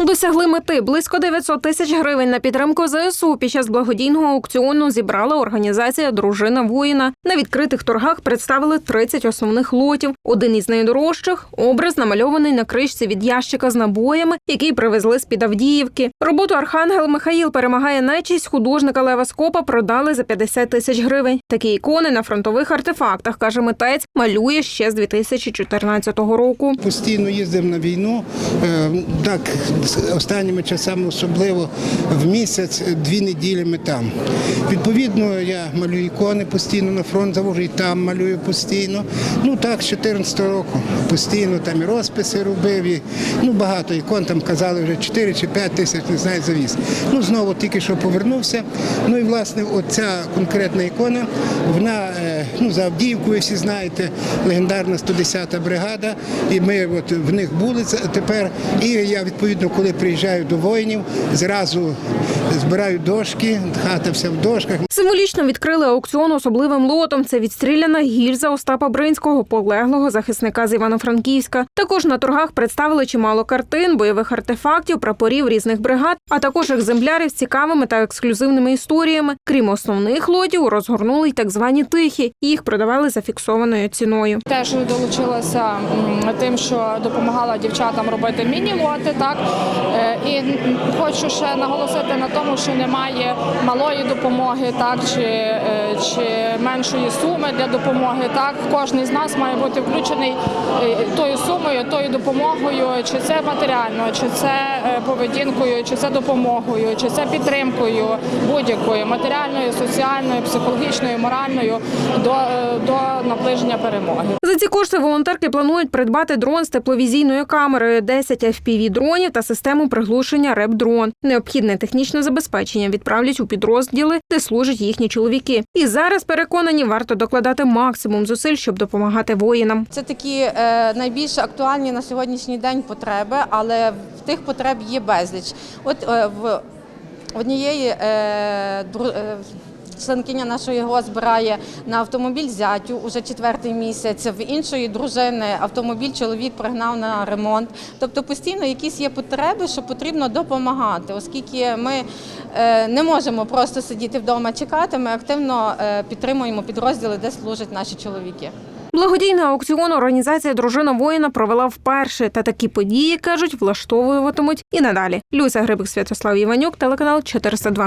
Досягли мети близько 900 тисяч гривень на підтримку ЗСУ під час благодійного аукціону зібрала організація Дружина воїна. На відкритих торгах представили 30 основних лотів. Один із найдорожчих образ намальований на кришці від ящика з набоями, який привезли з під Авдіївки. Роботу Архангел Михаїл перемагає нечість художника Лева Скопа продали за 50 тисяч гривень. Такі ікони на фронтових артефактах каже митець, малює ще з 2014 року. Постійно їздив на війну. Е, Так, останніми часами особливо в місяць, дві неділі ми там. Відповідно, я малюю ікони постійно на фронт завожу, і там малюю постійно. Ну так, з 14 року постійно там і розписи робив. І, ну багато ікон там казали вже 4 чи 5 тисяч, не знаю, завіз. Ну знову тільки що повернувся. Ну і власне, оця конкретна ікона, вона е, ну за Авдіївкою, всі знаєте, легендарна 110-та бригада. І ми от в них були тепер. І я відповідно, коли приїжджаю до воїнів, зразу збираю дошки, хата вся в дошках. Символічно відкрили аукціон особливим лотом. Це відстріляна гільза Остапа Бринського, полеглого захисника з Івано-Франківська. Також на торгах представили чимало картин, бойових артефактів, прапорів різних бригад, а також екземплярів з цікавими та ексклюзивними історіями. Крім основних лотів, розгорнули й так звані тихі. Їх продавали за фіксованою ціною. Теж долучилася тим, що допомагала дівчатам робити міні-лоти. Так Е, і хочу ще наголосити на тому, що немає малої допомоги, так чи, чи меншої суми для допомоги. Так, кожен з нас має бути включений е, тою сумою, тою допомогою, чи це матеріально, чи це е, поведінкою, чи це допомогою, чи це підтримкою будь-якою матеріальною, соціальною, психологічною, моральною до, е, до наближення перемоги. За ці кошти волонтерки планують придбати дрон з тепловізійною камерою, 10 fpv дронів та систему приглушення РЕП-дрон. Необхідне технічне забезпечення відправлять у підрозділи, де служать їхні чоловіки. І зараз переконані, варто докладати максимум зусиль, щоб допомагати воїнам. Це такі е, найбільш актуальні на сьогоднішній день потреби, але в тих потреб є безліч. От е, в однієї е, членкиня нашої ГО збирає на автомобіль зятю уже четвертий місяць. В іншої дружини автомобіль чоловік пригнав на ремонт. Тобто постійно якісь є потреби, що потрібно допомагати, оскільки ми е, не можемо просто сидіти вдома чекати. Ми активно е, підтримуємо підрозділи, де служать наші чоловіки. Благодійний аукціон організація Дружина воїна провела вперше. Та такі події кажуть, влаштовуватимуть і надалі. Люся Грибик, Святослав Іванюк, телеканал 402.